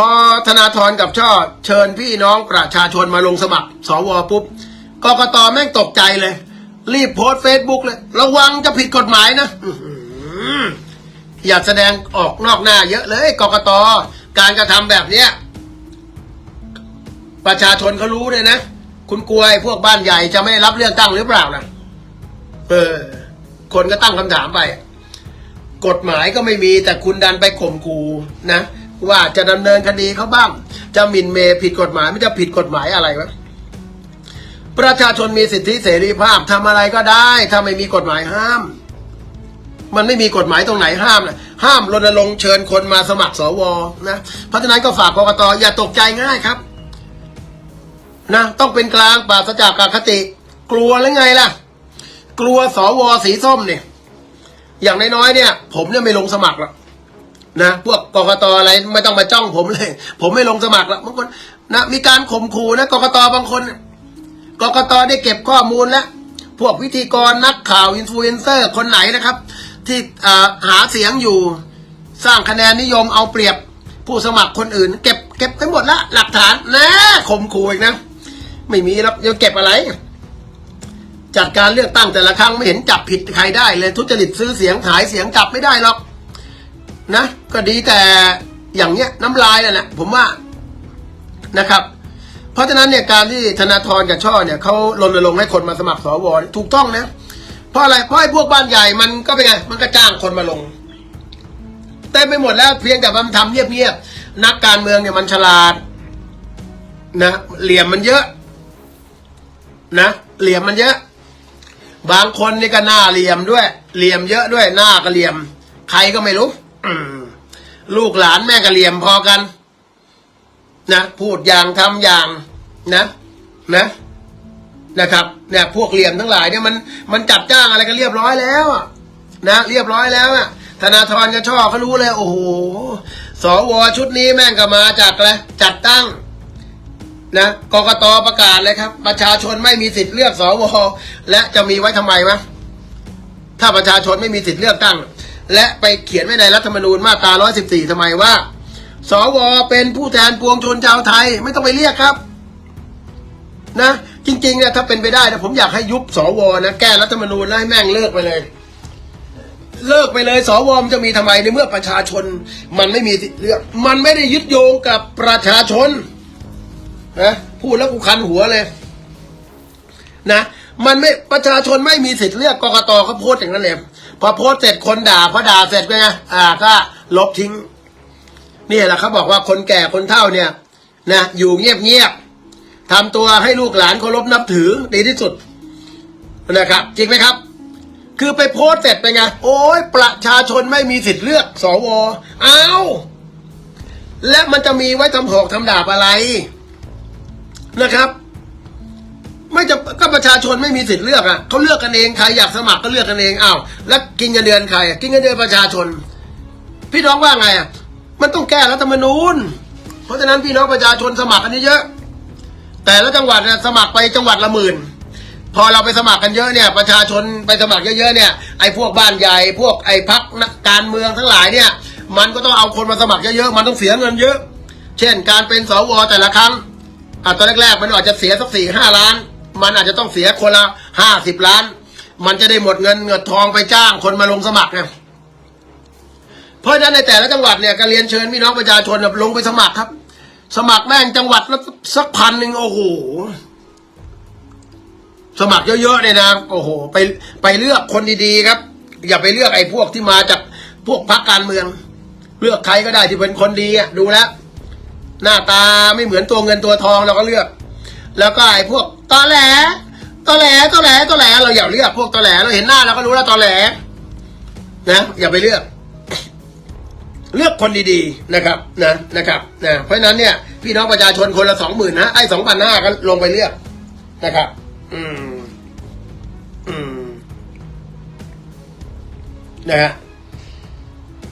พอธนาธรกับช่อเชิญพี่น้องประชาชนมาลงสมัคร สวปุ๊บกกตแม่งตกใจเลย รีบโพสเฟซบุ๊กเลย ระวังจะผิดกฎหมายนะอย่าแสดงออกนอกหน้าเยอะเลยกกตการกระทำแบบเนี้ยประชาชนเขารู้เลยนะ คุณกลัวพวกบ้านใหญ่จะไม่ได้รับเลือกตั้งหรือเปล่านะเออ คนก็ตั้งคำถามไป กฎหมายก็ไม่มีแต่คุณดันไปข่มขู่นะ ว่าจะดำเนินคดีเขาบ้าง จะหมิ่นเมผิดกฎหมายไม่จะผิดกฎหมายอะไรวะประชาชนมีสิทธิเสรีภาพทำอะไรก็ได้ถ้าไม่มีกฎหมายห้าม มันไม่มีกฎหมายตรงไหนห้ามนะห้ามรณรงค์เชิญคนมาสมัครสวนะเพราะฉะนั้นก็ฝากกรกตอย่าตกใจง่ายครับนะต้องเป็นกลางปราศจากอคติ กลัวหรือไงล่ะ กลัวสวสีส้มเนี่ย อย่างน้อยๆเนี่ย ผมเนี่ยไม่ลงสมัครหรอก นะพวกกกตอะไรไม่ต้องมาจ้องผมเลย ผมไม่ลงสมัครหรอกบางคนนะมีการข่มขู่นะกกตบางคนกกตได้เก็บข้อมูลแล้วพวกพิธีกรนักข่าวอินฟลูเอนเซอร์คนไหนนะครับ ที่หาเสียงอยู่สร้างคะแนนนิยมเอาเปรียบผู้สมัครคนอื่น เก็บเก็บไปหมดละหลักฐานนะข่มขู่อีกนะ ไม่มีแล้วจะเก็บอะไร จัดการเลือกตั้งแต่ละครั้งไม่เห็นจับผิดใครได้เลยทุจริตซื้อเสียงขายเสียงจับไม่ได้หรอก นะ ก็ดีแต่อย่างเนี้ยน้ำลายนั่นแหละผมว่านะครับ เพราะฉะนั้นเนี่ยการที่ธนาธรกับช่อเนี่ยเขารณรงค์ให้คนมาสมัครสวถูกต้องนะเพราะอะไรเพราะไอ้พวกบ้านใหญ่มันก็เป็นไงมันก็จ้างคนมาลงเต็มไปหมดแล้วเพียงแต่มันทำเงียบๆนักการเมืองเนี่ยมันฉลาดนะเหลี่ยมมันเยอะ นะ เหลี่ยมมันเยอะ บางคนนี่ก็หน้าเหลี่ยมด้วย เหลี่ยมเยอะด้วยหน้าก็เหลี่ยม ใครก็ไม่รู้ ลูกหลานแม่ก็เหลี่ยมพอกัน นะพูดอย่างทำอย่าง นะนะนะครับเนี่ยพวกเหลี่ยมทั้งหลายเนี่ยมันมันจัดจ้างอะไรกันเรียบร้อยแล้วนะเรียบร้อยแล้วอะธนาธรกับช่อเขารู้เลย โอ้โหสวชุดนี้แม่งก็มาจากอะไรจัดตั้งนะกกตประกาศเลยครับ ประชาชนไม่มีสิทธิ์เลือกสวและจะมีไว้ทำไมวะถ้าประชาชนไม่มีสิทธิ์เลือกตั้ง และไปเขียนไว้ในรัฐธรรมนูญมาตรา 114ทำไมว่า สวเป็นผู้แทนปวงชนชาวไทยไม่ต้องไปเรียกครับ นะ จริงๆเนี่ยถ้าเป็นไปได้นะผมอยากให้ยุบสวนะแก้รัฐธรรมนูญแล้วให้แม่งเลิกไปเลย เลิกไปเลย สวมันจะมีทำไมในเมื่อประชาชน มันไม่มีสิทธิ์เลือกมันไม่ได้ยึดโยงกับประชาชนนะพูดแล้วกูคันหัวเลย นะมันไม่ประชาชนไม่มีสิทธิ์เลือกกกตเขาโพสอย่างนั้นเลย พอโพสเสร็จคนด่าพอด่าเสร็จก็ไงอ่าก็ลบทิ้งนี่แหละเขาบอกว่าคนแก่คนเฒ่าเนี่ยนะอยู่เงียบเงียบๆทำตัวให้ลูกหลานเคารพนับถือดีที่สุดนะครับ จริงไหมครับ คือไปโพสเสร็จไปไงโอ้ยประชาชนไม่มีสิทธิ์เลือกสวอ้าวและมันจะมีไว้ทำหอกทำดาบอะไรนะครับ ไม่จะก็ประชาชนไม่มีสิทธิ์เลือกอะเขาเลือกกันเองใครอยากสมัครก็เลือกกันเองอ้าวแล้วกินเงินเดือนใครกินเงินเดือนประชาชน พี่น้องว่าไงอะมันต้องแก้รัฐธรรมนูญ เพราะฉะนั้นพี่น้องประชาชนสมัครกันเยอะแต่ละจังหวัดเนี่ยสมัครไปจังหวัดละหมื่นพอเราไปสมัครกันเยอะเนี่ย ประชาชนไปสมัครเยอะๆเนี่ยไอ้พวกบ้านใหญ่พวกไอ้พักนักการเมืองทั้งหลายเนี่ย มันก็ต้องเอาคนมาสมัครเยอะๆมันต้องเสียเงินเยอะ เช่น การเป็นสวแต่ละครั้งอะตอนแรกๆมันอาจจะเสียสักสี่ห้าล้าน มันอาจจะต้องเสียคนละห้าสิบล้าน มันจะได้หมดเงินเงินทองไปจ้างคนมาลงสมัครไงเพราะฉะนั้นในแต่ละจังหวัดเนี่ยก็เรียนเชิญพี่น้องประชาชนลงไปสมัครครับ สมัครแม่งจังหวัดละสักพันหนึ่งโอ้โหสมัครเยอะๆเนี่ยนะโอ้โห ไปไปเลือกคนดีๆครับ อย่าไปเลือกไอ้พวกที่มาจากพวกพรรคการเมือง เลือกใครก็ได้ที่เป็นคนดีอะดูแล้ว หน้าตาไม่เหมือนตัวเงินตัวทองเราก็เลือก แล้วก็ไอ้พวกตอแหลตอแหลตอแหลตอแหลเราอย่าเลือกพวกตอแหลเราเห็นหน้าเราก็รู้แล้วตอแหลนะอย่าไปเลือก เลือกคนดีๆนะครับนะนะครับนะเพราะฉะนั้นเนี่ย พี่น้องประชาชนคนละสองหมื่นนะไอ้สองพันห้าก็ลงไปเลือกนะครับ อืม อืมนะฮะ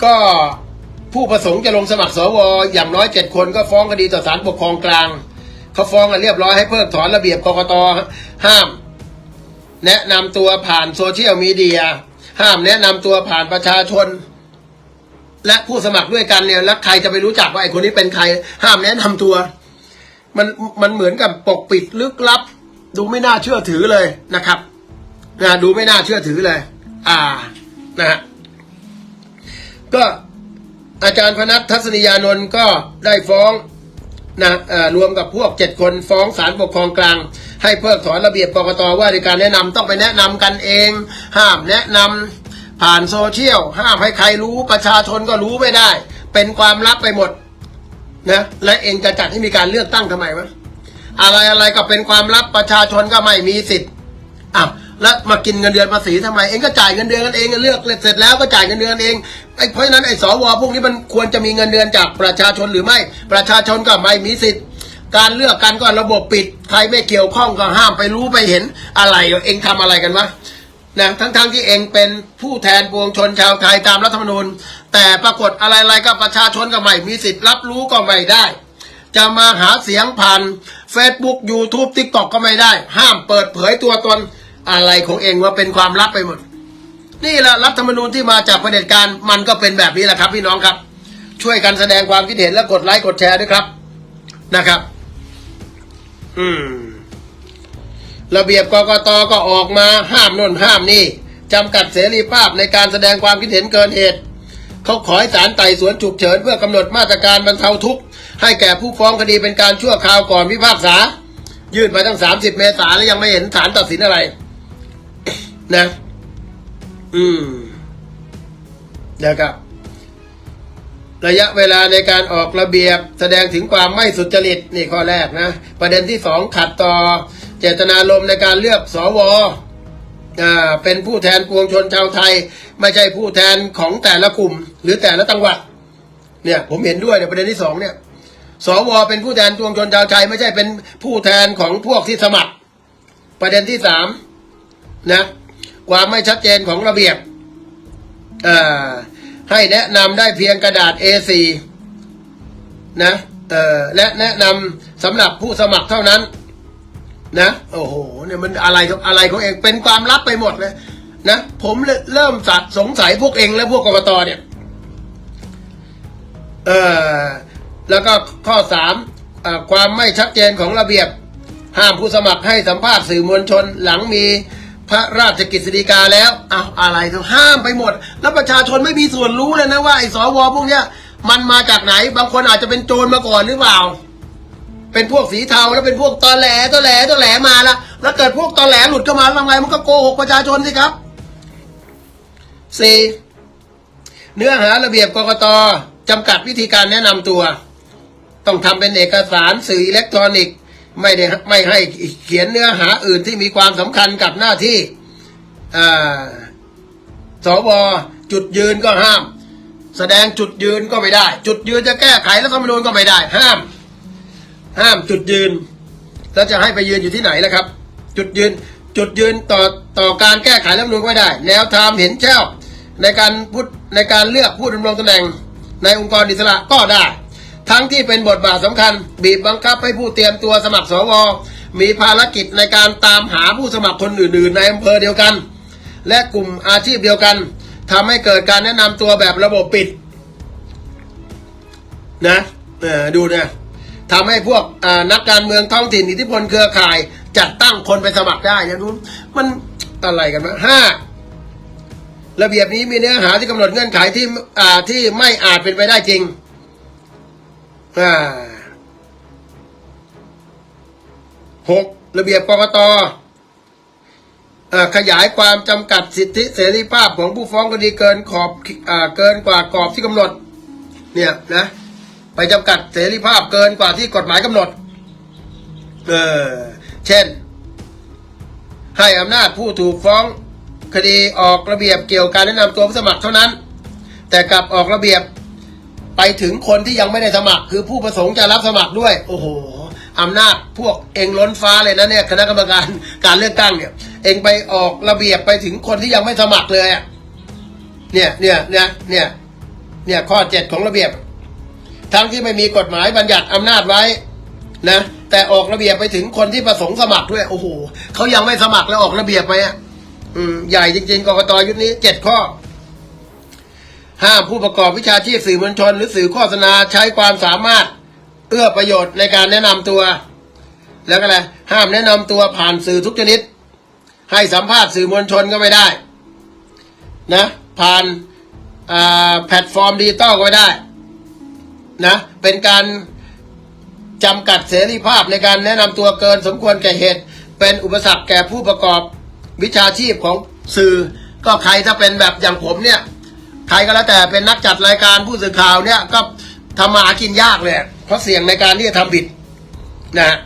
ก็ผู้ประสงค์จะลงสมัครสวอย่างน้อยเจ็ดคนก็ฟ้องคดีต่อศาลปกครองกลาง เขาฟ้องกันเรียบร้อยให้เพิกถอนระเบียบกกตห้าม แนะนำตัวผ่านโซเชียลมีเดียห้ามแนะนำตัวผ่านประชาชน และผู้สมัครด้วยกันเนี่ยแล้วใครจะไปรู้จักว่าไอ้คนนี้เป็นใคร ห้ามแนะนำตัว มันมันเหมือนกับปกปิดลึกลับ ดูไม่น่าเชื่อถือเลยนะครับนะดูไม่น่าเชื่อถือเลย อ่านะฮะก็อาจารย์พนัททัศนียานนท์ก็ได้ฟ้อง นะรวมกับพวกเจ็ดคนฟ้องศาลปกครองกลาง ให้เพิกถอนระเบียบกกตว่าในการแนะนำต้องไปแนะนำกันเอง ห้ามแนะนำผ่านโซเชียล ห้ามให้ใครรู้ประชาชนก็รู้ไม่ได้ เป็นความลับไปหมดนะและเองจะจัดให้มีการเลือกตั้งทำไมวะอะไรอะไรก็เป็นความลับประชาชนก็ไม่มีสิทธิ์อ้าว แล้วมากินเงินเดือนภาษีทำไมเองก็จ่ายเงินเดือนกันเองเลือกเสร็จแล้วก็จ่ายเงินเดือนเองไอ้เพราะฉะนั้นไอ้สวพวกนี้มันควรจะมีเงินเดือนจากประชาชนหรือไม่ ประชาชนก็ไม่มีสิทธิ์ การเลือกกันก็ระบบปิดใครไม่เกี่ยวข้องก็ห้ามไปรู้ไปเห็นอะไรเองทำอะไรกันวะนะทั้งๆทที่เองเป็นผู้แทนปวงชนชาวไทยตามรัฐธรรมนูญ แต่ปรากฏอะไรๆก็ประชาชนก็ไม่มีสิทธิ์รับรู้ก็ไม่ได้ จะมาหาเสียงผ่าน Facebook YouTube TikTok ก็ไม่ได้ ห้ามเปิดเผยตัวตน อะไรของเองว่าเป็นความลับไปหมด นี่แหละรัฐธรรมนูญที่มาจากประเด็จการมันก็เป็นแบบนี้แหละครับ พี่น้องครับ ช่วยกันแสดงความคิดเห็นและกดไลค์กดแชร์ด้วยครับนะครับ อืม ระเบียบกกตก็ออกมาห้ามน่นห้ามนี่จำกัดเสรีภาพในการแสดงความคิดเห็นเกินเหตุเขาขอให้ศาลไต่สวนฉุกเฉินเพื่อกำหนดมาตรการบรรเทาทุกข์ให้แก่ผู้ฟ้องคดีเป็นการชั่วคราวก่อนพิพากษา ยื่นไปตั้งสามสิบเมษาแล้วยังไม่เห็นศาลตัดสินอะไร นะ อืมนะครับ ระยะเวลาในการออกระเบียบ แสดงถึงความไม่สุจริตนี่ข้อแรกนะ ประเด็นที่สองขัดต่อ เจตนารมณ์ในการเลือกสวอ่าเป็นผู้แทนปวงชนชาวไทย ไม่ใช่ผู้แทนของแต่ละกลุ่ม หรือแต่ละจังหวัด เนี่ย ผมเห็นด้วยในประเด็นที่สองเนี่ยสวเป็นผู้แทนปวงชนชาวไทย ไม่ใช่เป็นผู้แทนของพวกที่สมัคร ประเด็นที่สามนะ ความไม่ชัดเจนของระเบียบให้แนะนำได้เพียงกระดาษ A4 นะและแนะนำสำหรับผู้สมัครเท่านั้น นะโอ้โหเนี่ยมันอะไรอะไรของเองเป็นความลับไปหมดเลยนะผมเริ่มสัสงสัยพวกเองและพวกกรกตเนี่ยเออแล้วก็ข้อสามความไม่ชัดเจนของระเบียบ ห้ามผู้สมัครให้สัมภาษณ์สื่อมวลชนหลังมี พระราชกิจสีกาแล้วอ้าวอะไรต้องห้ามไปหมด แล้วประชาชนไม่มีส่วนรู้เลยนะว่าไอ้สวพวกเนี้ยมันมาจากไหนบางคนอาจจะเป็นโจรมาก่อนหรือเปล่า เป็นพวกสีเทาแล้วเป็นพวกตอแหลตอแหลตอแหลมาละแล้วเกิดพวกตอแหลหลุดเข้ามาทำไงมันก็โกหกประชาชนสิครับสี่เนื้อหาระเบียบกกตจำกัดวิธีการแนะนำตัว ต้องทำเป็นเอกสารสื่ออิเล็กทรอนิกส์ ไม่ได้ไม่ให้เขียนเนื้อหาอื่นที่มีความสำคัญกับหน้าที่สวจุดยืนก็ห้าม แสดงจุดยืนก็ไม่ได้ จุดยืนจะแก้ไขรัฐธรรมนูญก็ไม่ได้ ห้าม ห้ามจุดยืน แล้วจะให้ไปยืนอยู่ที่ไหนล่ะครับ จุดยืนจุดยืนต่อต่อการแก้ไขรัฐธรรมนูญไม่ได้ แนวทางเห็นชอบในการพูดในการเลือกผู้ดำรงตำแหน่งในองค์กรอิสระก็ได้ ทั้งที่เป็นบทบาทสำคัญ บีบบังคับให้ผู้เตรียมตัวสมัครสว มีภารกิจในการตามหาผู้สมัครคนอื่น ๆ ในอำเภอเดียวกัน และกลุ่มอาชีพเดียวกันทำให้เกิดการแนะนำตัวแบบระบบปิด นะดูนะทำให้พวกนักการเมืองท้องถิ่นอิทธิพลเครือข่าย จัดตั้งคนไปสมัครได้นะดูมันอะไรกันมาห้าระเบียบนี้มีเนื้อหาที่กำหนดเงื่อนไขที่ที่ไม่อาจเป็นไปได้จริง หกระเบียบกกตอ่าขยายความจำกัดสิทธิเสรีภาพของผู้ฟ้องคดีเกินขอบอ่าเกินกว่ากรอบที่กำหนด เนี่ยนะ ไปจำกัดเสรีภาพเกินกว่าที่กฎหมายกำหนด เออเช่น ให้อำนาจผู้ถูกฟ้องคดีออกระเบียบเกี่ยวกับการแนะนำตัวผู้สมัครเท่านั้น แต่กลับออกระเบียบ ไปถึงคนที่ยังไม่ได้สมัคร คือผู้ประสงค์จะรับสมัครด้วย โอ้โหอำนาจพวกเองล้นฟ้าเลยนะเนี่ยคณะกรรมการการเลือกตั้งเนี่ย เองไปออกระเบียบไปถึงคนที่ยังไม่สมัครเลยอะเนี่ยเนี่ยเนี่ยเนี่ยเนี่ยข้อเจ็ดของระเบียบ ทั้งที่ไม่มีกฎหมายบัญญัติอำนาจไว้นะแต่ออกระเบียบไปถึงคนที่ประสงค์สมัครด้วย โอ้โหเขายังไม่สมัครแล้วออกระเบียบไปอะอืมใหญ่จริงๆกกตยุคนี้เจ็ดข้อ ห้ามผู้ประกอบวิชาชีพสื่อมวลชน หรือสื่อโฆษณาใช้ความสามารถเอื้อประโยชน์ในการแนะนำตัว แล้วก็อะไรห้ามแนะนำตัวผ่านสื่อทุกชนิด ให้สัมภาษณ์สื่อมวลชนก็ไม่ได้นะผ่านแพลตฟอร์มดิจิตอลก็ไม่ได้นะเป็นการจำกัดเสรีภาพในการแนะนำตัวเกินสมควรแก่เหตุ เป็นอุปสรรคแก่ผู้ประกอบวิชาชีพของสื่อ ก็ใครถ้าเป็นแบบอย่างผมเนี่ย ใครก็แล้วแต่เป็นนักจัดรายการผู้สื่อข่าวเนี่ยก็ทำมาหากินยากเลยเพราะเสี่ยงในการที่จะทำผิดนะ